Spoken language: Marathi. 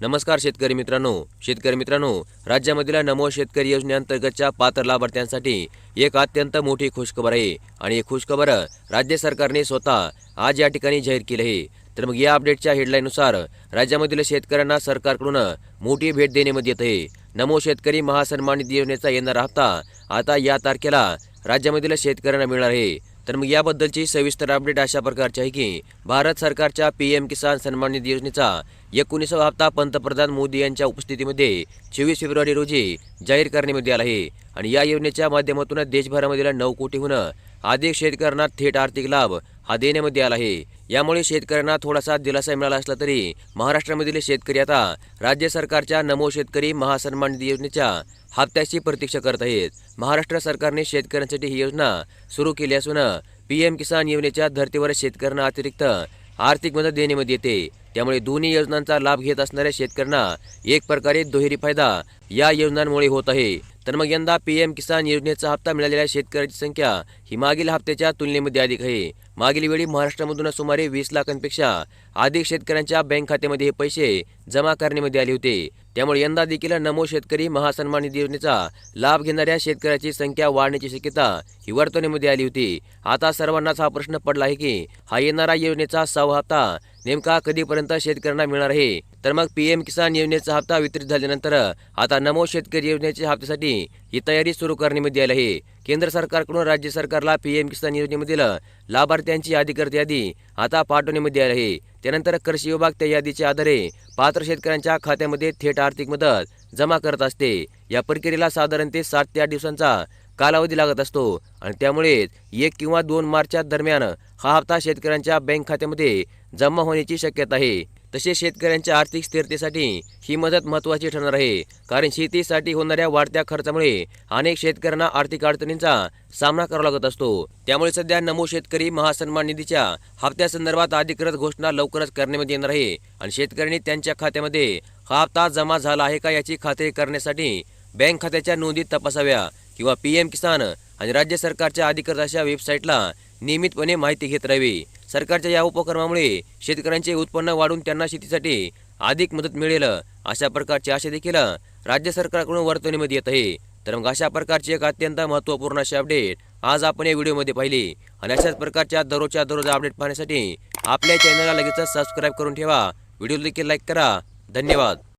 नमस्कार शेतकरी मित्रांनो. शेतकरी मित्रांनो राज्यामधील नमो शेतकरी योजनेअंतर्गतच्या पात्र लाभार्थ्यांसाठी एक अत्यंत मोठी खुशखबर आहे आणि ही खुशखबर राज्य सरकारने स्वतः आज या ठिकाणी जाहीर केली आहे. तर मग या अपडेटच्या हेडलाईननुसार राज्यामधील शेतकऱ्यांना सरकारकडून मोठी भेट देण्यामध्ये येत आहे. नमो शेतकरी महासन्मानित योजनेचा येणारा हप्ता आता या तारखेला राज्यामधील शेतकऱ्यांना मिळणार आहे. तर मग याबद्दलची सविस्तर अपडेट अशा प्रकारची आहे की भारत सरकारच्या पी एम किसान सन्मान निधी योजनेचा एकोणीसावा हप्ता पंतप्रधान मोदी यांच्या उपस्थितीमध्ये चोवीस फेब्रुवारी रोजी जाहीर करण्यामध्ये आला आहे. आणि या योजनेच्या माध्यमातून देशभरामधील नऊ कोटीहून अधिक शेतकऱ्यांना थेट आर्थिक लाभ हा देण्यामध्ये आला आहे. यामुळे शेतकऱ्यांना थोडासा दिलासा मिळाला असला तरी महाराष्ट्रामधील शेतकरी आता राज्य सरकारच्या नमो शेतकरी महासन्मान निधी योजनेच्या हप्त्याची प्रतीक्षा करत आहेत. महाराष्ट्र सरकारने शेतकऱ्यांसाठी ही योजना सुरू केली असून पी एम किसान योजनेच्या धर्तीवर शेतकऱ्यांना अतिरिक्त आर्थिक मदत देण्यामध्ये येते. त्यामुळे दोन्ही योजनांचा लाभ घेत असणाऱ्या शेतकऱ्यांना एक प्रकारे दुहेरी फायदा या योजनांमुळे होत आहे. तर मग यंदा पी एम किसान योजनेचा हप्ता मिळालेल्या शेतकऱ्यांची संख्या ही मागील हप्त्याच्या तुलनेमध्ये अधिक आहे. मागील वेळी महाराष्ट्रामधून सुमारे वीस लाखांपेक्षा अधिक शेतकऱ्यांच्या बँक खात्यामध्ये हे पैसे जमा करण्यामध्ये आले होते. त्यामुळे यंदा देखील नमो शेतकरी महासन्मान निधी योजनेचा लाभ घेणाऱ्या शेतकऱ्याची संख्या वाढण्याची शक्यता ही वर्तवण्यामध्ये आली होती. आता सर्वांनाच हा प्रश्न पडला आहे की हा येणारा योजनेचा सहावा हप्ता नेमका कधीपर्यंत शेतकऱ्यांना मिळणार आहे? तर मग पीएम किसान योजनेचा हप्ता वितरित झाल्यानंतर आता नमो शेतकरी योजनेच्या हप्त्यासाठी ही तयारी सुरू करण्यामध्ये आली आहे. केंद्र सरकारकडून राज्य सरकारला पी एम किसान योजनेमधील लाभार्थ्यांची अधिकृत यादी आता पाठवण्यामध्ये आली आहे. त्यानंतर कृषी विभाग त्या यादीच्या आधारे पात्र शेतकऱ्यांच्या खात्यामध्ये थेट आर्थिक मदत जमा करत असते. या प्रक्रियेला साधारण ते सात ते आठ दिवसांचा कालावधी लागत असतो आणि त्यामुळेच एक किंवा दोन मार्चच्या दरम्यान हा हप्ता शेतकऱ्यांच्या बँक खात्यामध्ये जमा होण्याची शक्यता आहे. तसेच शेतकऱ्यांच्या आर्थिक स्थिरतेसाठी ही मदत महत्त्वाची ठरणार आहे. कारण शेतीसाठी होणाऱ्या वाढत्या खर्चामुळे अनेक शेतकऱ्यांना आर्थिक अडचणींचा सामना करावा लागत असतो. त्यामुळे सध्या नमो शेतकरी महासन्मान निधीच्या हप्त्यासंदर्भात अधिकृत घोषणा लवकरच करण्यामध्ये येणार आहे आणि शेतकऱ्यांनी त्यांच्या खात्यामध्ये हा हप्ता जमा झाला आहे का याची खात्री करण्यासाठी बँक खात्याच्या नोंदी तपासाव्या किंवा पी एम किसान आणि राज्य सरकारच्या अधिकृत अशा वेबसाईटला नियमितपणे माहिती घेत राहावी. सरकारच्या या उपक्रमामुळे शेतकऱ्यांचे उत्पन्न वाढून त्यांना शेतीसाठी अधिक मदत मिळेल. अशा प्रकारची आशा देखील राज्य सरकारकडून वर्तवणीमध्ये येत आहे. तर मग अशा प्रकारची एक अत्यंत महत्त्वपूर्ण अशी अपडेट आज आपण या व्हिडिओमध्ये पाहिली. आणि अशाच प्रकारच्या दररोजच्या दररोज अपडेट पाहण्यासाठी आपल्या चॅनलला लगेचच सबस्क्राईब करून ठेवा. व्हिडिओ देखील लाईक करा. धन्यवाद.